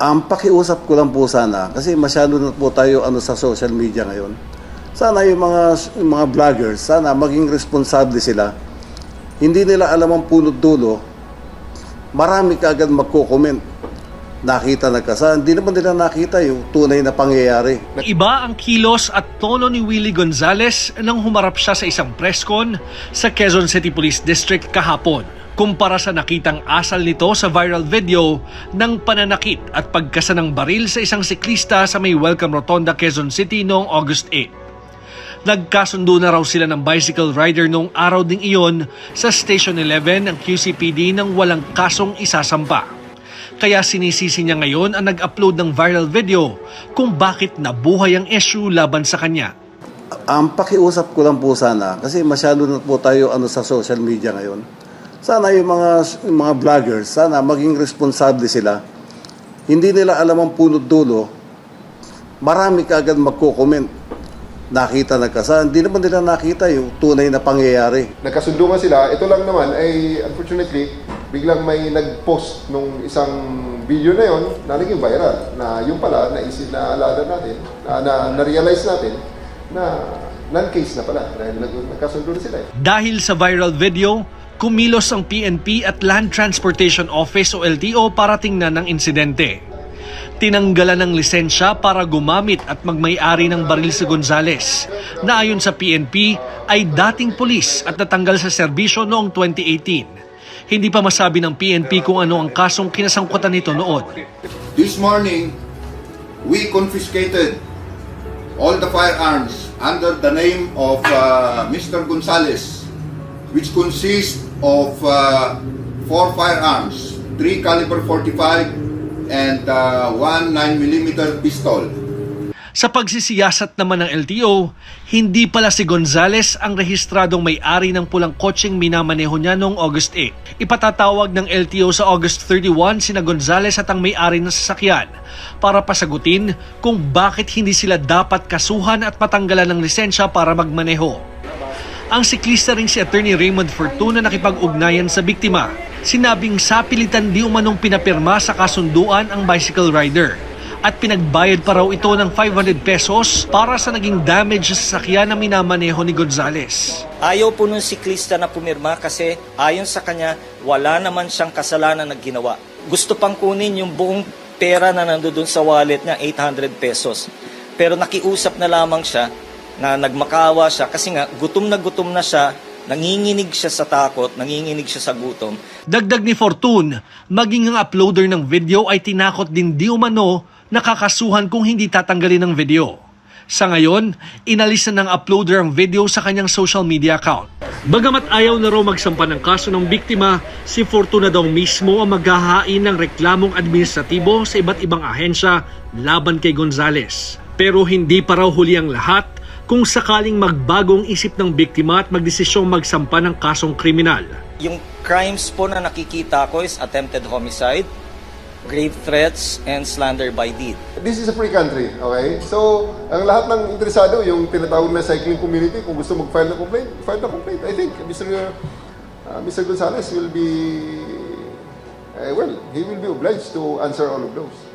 Ang pakiusap ko lang po sana, kasi masyado na po tayo ano, sa social media ngayon. Sana yung mga, yung mga vloggers, sana maging responsable sila. Hindi nila alam ang punot dulo, marami kaagad magko-comment. Nakita nagkasal, hindi naman nila nakita yung tunay na pangyayari. Iba ang kilos at tono ni Willie Gonzales nang humarap siya sa isang presscon sa Quezon City Police District kahapon kumpara sa nakitang asal nito sa viral video ng pananakit at pagkasa ng baril sa isang siklista sa may Welcome Rotonda, Quezon City noong August 8. Nagkasundo na raw sila ng bicycle rider noong araw ding iyon sa Station 11 ng QCPD nang walang kasong isasampa. Kaya sinisisi niya ngayon ang nag-upload ng viral video kung bakit nabuhay ang issue laban sa kanya. Ang pakiusap ko lang po sana, kasi masyado na po tayo ano, sa social media ngayon. Sana yung mga, yung mga vloggers, sana maging responsable sila. Hindi nila alam ang punot dulo, marami kaagad magko-comment. Nakita nagkasal, hindi naman nila nakita yung tunay na pangyayari. Nagkasundo nga sila. Ito lang naman ay unfortunately biglang may nag-post nung isang video na yon na naging viral. Na yung pala naisip na alala natin, na, na, na-realize natin na non-case na pala dahil nag, nagkasundo na sila. eh. Dahil sa viral video, kumilos ang PNP at Land Transportation Office o LTO para tingnan ang insidente. Tinanggalan ng lisensya para gumamit at magmay-ari ng baril si Gonzales na ayon sa PNP ay dating pulis at natanggal sa serbisyo noong 2018. Hindi pa masabi ng PNP kung ano ang kasong kinasangkutan nito noon. This morning, we confiscated all the firearms under the name of uh, Mr. Gonzales, which consist of uh, four firearms, three caliber 45 and uh, one 9mm pistol. Sa pagsisiyasat naman ng LTO, hindi pala si Gonzales ang rehistradong may-ari ng pulang kotseng minamaneho niya noong August 8. Ipatatawag ng LTO sa August 31 sina Gonzales at ang may-ari ng sasakyan para pasagutin kung bakit hindi sila dapat kasuhan at matanggalan ng lisensya para magmaneho. Ang siklista ring si Attorney Raymond Fortuna nakipag-ugnayan sa biktima. Sinabing sapilitan di umanong pinapirma sa kasunduan ang bicycle rider at pinagbayad pa raw ito ng 500 pesos para sa naging damage sa sasakyan na minamaneho ni Gonzales. Ayaw po nung siklista na pumirma kasi ayon sa kanya, wala naman siyang kasalanan na ginawa. Gusto pang kunin yung buong pera na nandoon sa wallet niya, 800 pesos. Pero nakiusap na lamang siya na nagmakawa siya kasi nga gutom na gutom na siya, nanginginig siya sa takot, nanginginig siya sa gutom. Dagdag ni Fortune, maging ang uploader ng video ay tinakot din di umano nakakasuhan kung hindi tatanggalin ng video. Sa ngayon, inalis na ng uploader ang video sa kanyang social media account. Bagamat ayaw na raw magsampa ng kaso ng biktima, si Fortuna daw mismo ang maghahain ng reklamong administratibo sa iba't ibang ahensya laban kay Gonzales. Pero hindi pa raw huli ang lahat kung sakaling magbagong isip ng biktima at magdesisyong magsampa ng kasong kriminal. Yung crimes po na nakikita ko is attempted homicide, grave threats, and slander by deed. This is a free country, okay? So, ang lahat ng interesado, yung tinatawag na cycling community, kung gusto mag-file ng complaint, file ng complaint. I think Mr. Uh, Mr. Gonzales will be, eh, well, he will be obliged to answer all of those.